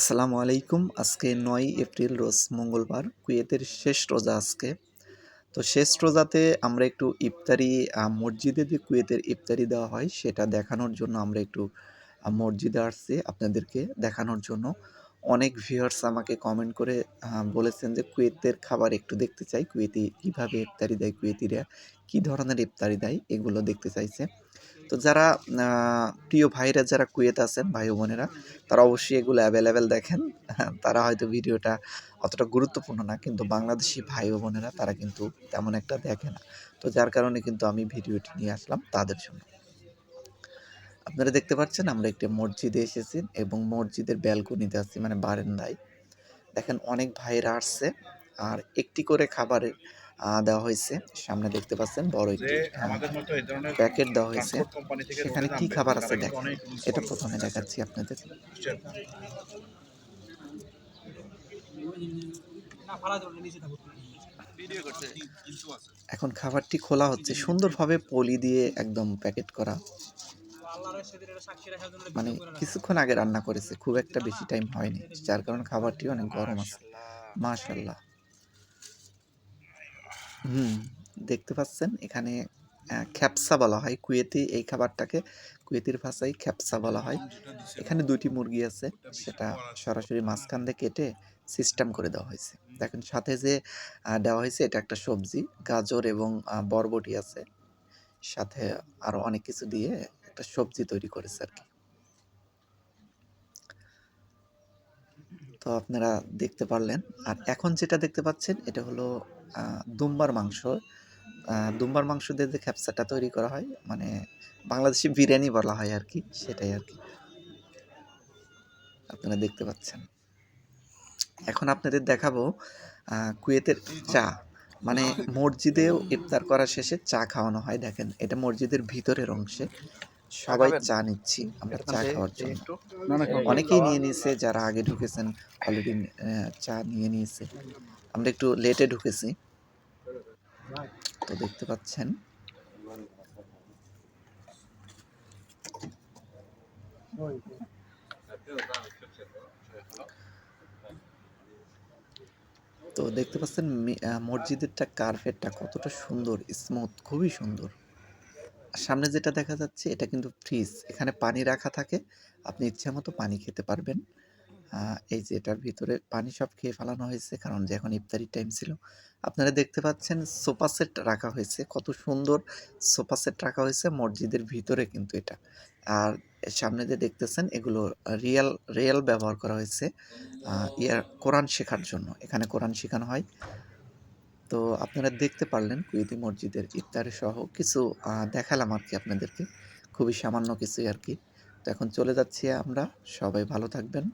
আসসালামু আলাইকুম। আজকে নয় এপ্রিল, রোজ মঙ্গলবার, কুয়েতের শেষ রোজা আজকে। তো শেষ রোজাতে আমরা একটু ইফতারি মসজিদে যে কুয়েতের ইফতারি দেওয়া হয়, সেটা দেখানোর জন্য আমরা একটু মসজিদে আসছি আপনাদেরকে দেখানোর জন্য। অনেক ভিউয়ার্স আমাকে কমেন্ট করে বলেছেন যে কুয়েতের খাবার একটু দেখতে চাই। কুয়েতি কীভাবে ইফতারি দেয়, কুয়েতিরা কী ধরনের ইফতারি দেয়, এগুলো দেখতে চাইছে। তো যারা প্রিয় ভাইরা যারা কুয়েত আছেন ভাই বোনেরা তারা অবশ্যই এগুলো অ্যাভেলেবেল দেখেন। তারা হয়তো ভিডিওটা অতটা গুরুত্বপূর্ণ না, কিন্তু বাংলাদেশি ভাই বোনেরা তারা কিন্তু তেমন একটা দেখে না। তো যার কারণে কিন্তু আমি ভিডিওটি নিয়ে আসলাম তাদের জন্য। আপনারা দেখতে পাচ্ছেন আমরা একটি মসজিদে এসেছি এবং মসজিদের ব্যালকনিতে আছি মানে বারান্দায়। দেখেন অনেক ভাইরা আসছে, আর একটি করে খাবারের দেওয়া হয়েছে। সামনে দেখতে পাচ্ছেন বড় একটি ধরনের প্যাকেট দেওয়া হয়েছে। সেখানে কি খাবার আছে দেখেন। এটা প্রথমে দেখাচ্ছি আপনাদের। এখন খাবারটি খোলা হচ্ছে। সুন্দরভাবে পলি দিয়ে একদম প্যাকেট করা। মানে কিছুক্ষণ আগে রান্না করেছে। খুব একটা বেশি টাইম হয়নি যার কারণে খাবারটি অনেক গরম আছে। মাশাল্লাহ হুম, দেখতে পাচ্ছেন এখানে খ্যাপসা বলা হয়। কুয়েতি এই খাবারটাকে, কুয়েতির ভাষায় খ্যাপসা বলা হয়। এখানে দুটি মুরগি আছে, সেটা সরাসরি মাঝখান দিয়ে কেটে সিস্টেম করে দেওয়া হয়েছে। দেখেন, সাথে যে দেওয়া হয়েছে, এটা একটা সবজি, গাজর এবং বরবটি আছে। সাথে আরও অনেক কিছু দিয়ে একটা সবজি তৈরি করেছে আর কি। তো আপনারা দেখতে পারলেন। আর এখন যেটা দেখতে পাচ্ছেন, এটা হলো দুম্বার মাংস। দুম্বার মাংস দিয়ে যে খ্যাপসাটা তৈরি করা হয় মানে বাংলাদেশি বিরিয়ানি বলা হয় আর কি, সেটাই আর কি। আপনারা দেখতে পাচ্ছেন। এখন আপনাদের দেখাবো কুয়েতের চা। মানে মসজিদেও ইফতার করা শেষে চা খাওয়ানো হয়, দেখেন। এটা মসজিদের ভিতরের অংশে। সবাই চা নিচ্ছি আমরা চা খাওয়ার জন্য। অনেকেই নিয়ে নিয়েছে যারা আগে ঢুকেছেন অলরেডি চা নিয়ে নিয়েছে। আমরা একটু লেটে ঢুকেছি। তো দেখতে পাচ্ছেন। তো দেখতে পাচ্ছেন মসজিদেরটা কার্পেটটা কতটা সুন্দর স্মুথ খুবই সুন্দর। সামনে যেটা দেখা যাচ্ছে, এটা কিন্তু ফ্রিজ এখানে পানি রাখা থাকে, আপনি ইচ্ছা মতো পানি খেতে পারবেন। এই যে এটার ভিতরে পানি সব খেয়ে ফেলানো হয়েছে, কারণ যে এখন ইফতারির টাইম ছিল। আপনারা দেখতে পাচ্ছেন সোফা সেট রাখা হয়েছে, কত সুন্দর সোফা সেট রাখা হয়েছে, মসজিদের ভিতরে কিন্তু এটা। আর সামনে যে দেখতেছেন, এগুলো রিয়েল রিয়েল ব্যবহার করা হয়েছে ইয়ার কোরআন শেখার জন্য। এখানে কোরআন শেখানো হয়। তো আপনারা দেখতে পারলেন কুয়েতি মসজিদের ইফতার সহ কিছু দেখালাম আর কি আপনাদেরকে। খুবই সামান্য কিছুই আর কি তো এখন চলে যাচ্ছি আমরা। সবাই ভালো থাকবেন।